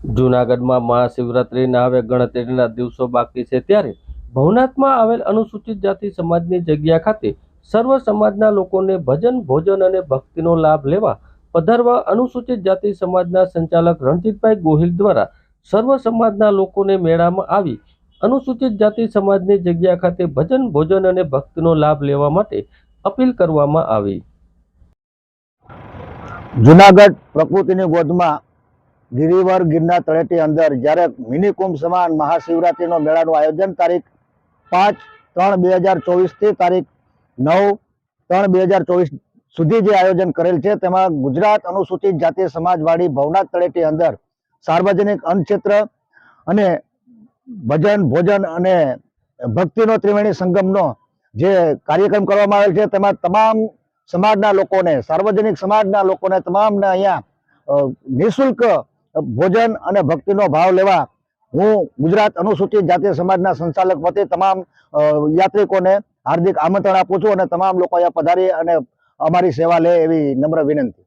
જૂનાગઢમાં મહાશિવરાત્રિના હવે ગણતરીના દિવસો બાકી છે ત્યારે ભવનાથમાં આવેલ અનુસૂચિત જાતિ સમાજની જગ્યા ખાતે સર્વ સમાજના લોકોને ભજન, ભોજન અને ભક્તિનો લાભ લેવા પધારવા અનુસૂચિત જાતિ સમાજના સંચાલક રણજીતભાઈ ગોહિલ દ્વારા સર્વ સમાજના લોકોને મેળામાં આવી અનુસૂચિત જાતિ સમાજની જગ્યા ખાતે ભજન, ભોજન અને ભક્તિનો લાભ લેવા માટે અપીલ કરવામાં આવી. જુનાગઢ પ્રકૃતિની ગોદમાં ગિરિવર ગિરનાર તળેટી અંદર જ્યારે મિની કુંભ સમાન મહાશિવરાત્રિનો મેળાનું આયોજન તારીખ પાંચ ત્રણ બે હજાર ચોવીસથી તારીખ નવ ત્રણ બે હજાર ચોવીસ સુધી જે આયોજન કરેલ છે, તેમાં ગુજરાત અનુસૂચિત જાતિ સમાજવાડી ભવનાથ તળેટી અંદર સાર્વજનિક અન્નક્ષેત્ર અને ભજન, ભોજન અને ભક્તિનો ત્રિવેણી સંગમનો જે કાર્યક્રમ કરવામાં આવેલ છે, તેમાં તમામ સમાજના લોકોને, સાર્વજનિક સમાજના લોકોને, તમામને અહીંયા નિઃશુલ્ક ભોજન અને ભક્તિનો ભાવ લેવા હું ગુજરાત અનુસૂચિત જાતિ સમાજના સંચાલક વતી તમામ યાત્રિકોને હાર્દિક આમંત્રણ આપું છું અને તમામ લોકો અહીંયા પધારી અને અમારી સેવા લે એવી નમ્ર વિનંતી.